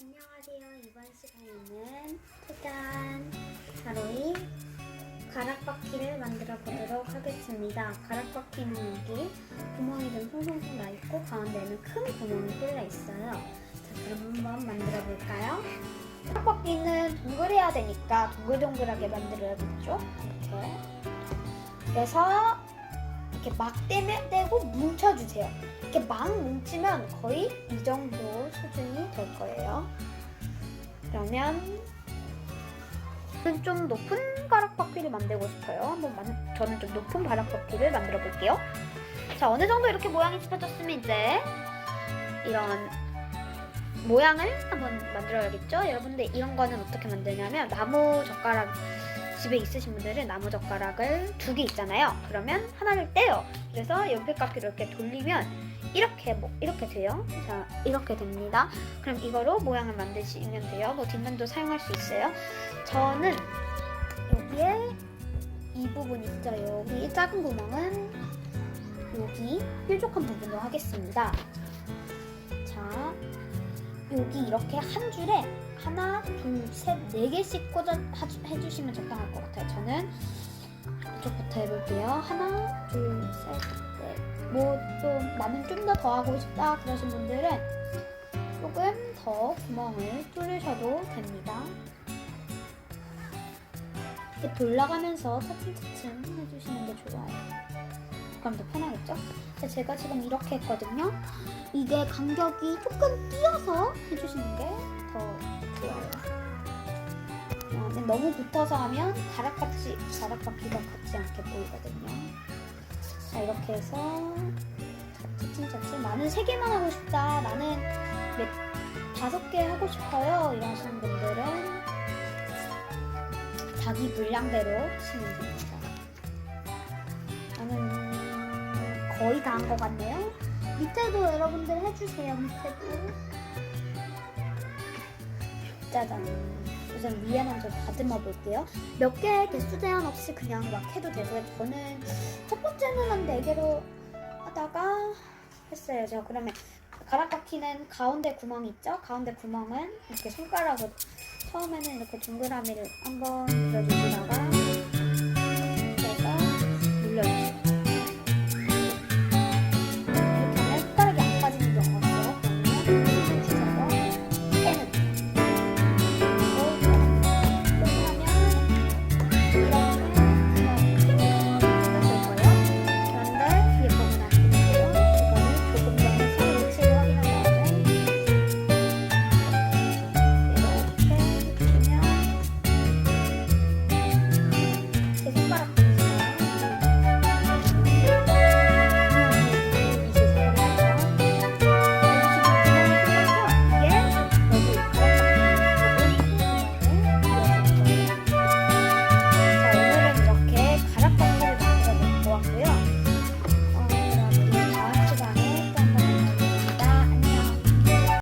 안녕하세요. 이번 시간에는 짜잔 자로이 가락바퀴를 만들어 보도록 하겠습니다. 가락바퀴는 여기 구멍이 좀 송송송 나 있고 가운데는 큰 구멍이 뚫려 있어요. 자, 그럼 한번 만들어 볼까요? 가락바퀴는 동글해야 되니까 동글동글하게 만들어야겠죠? 이렇게. 그래서 이렇게 막 떼고 뭉쳐주세요. 이렇게 막 뭉치면 거의 이 정도 수준이 될 거예요. 그러면 좀 높은 가락 바퀴를 만들고 싶어요. 한번 만, 저는 좀 높은 가락 바퀴를 만들어 볼게요. 자, 어느 정도 이렇게 모양이 짚어졌으면 이제 이런 모양을 한번 만들어야겠죠? 여러분들 이런 거는 어떻게 만드냐면 나무 젓가락 집에 있으신 분들은 나무 젓가락을 두 개 있잖아요. 그러면 하나를 떼요. 그래서 연필 깎이를 이렇게 돌리면 이렇게 뭐 이렇게 돼요. 자 이렇게 됩니다. 그럼 이거로 모양을 만드시면 돼요. 뭐 뒷면도 사용할 수 있어요. 저는 여기에 이 부분 있죠. 여기 작은 구멍은 여기 뾰족한 부분으로 하겠습니다. 자 여기 이렇게 한 줄에 하나, 둘, 셋, 네 개씩 꽂아 해주시면 적당할 것 같아요. 저는 이쪽부터 해볼게요. 하나, 둘, 셋, 넷. 뭐좀 나는 좀 더 더 하고 싶다 그러신 분들은 조금 더 구멍을 뚫으셔도 됩니다. 이렇게 돌아가면서 차츰차츰 해주시는 게 좋아요. 그럼 더 편하겠죠? 제가 지금 이렇게 했거든요. 이게 간격이 조금 띄어서 너무 붙어서 하면 가락같이 가락바퀴가 같지 않게 보이거든요. 자 이렇게 해서 차츰차츰 나는 세 개만 하고 싶다. 나는 몇 다섯 개 하고 싶어요. 이러시는 분들은 자기 분량대로 하시면 됩니다. 나는 거의 다 한 것 같네요. 밑에도 여러분들 해주세요. 밑에도. 짜잔. 우선 위에 먼저 다듬어 볼게요. 몇 개 개수 제한 없이 그냥 막 해도 되고요. 저는 첫 번째는 한네 개로 하다가 했어요. 제가 그러면 가락바퀴는 가운데 구멍 있죠? 가운데 구멍은 이렇게 손가락으로 처음에는 이렇게 동그라미를 한번 눌러주세요.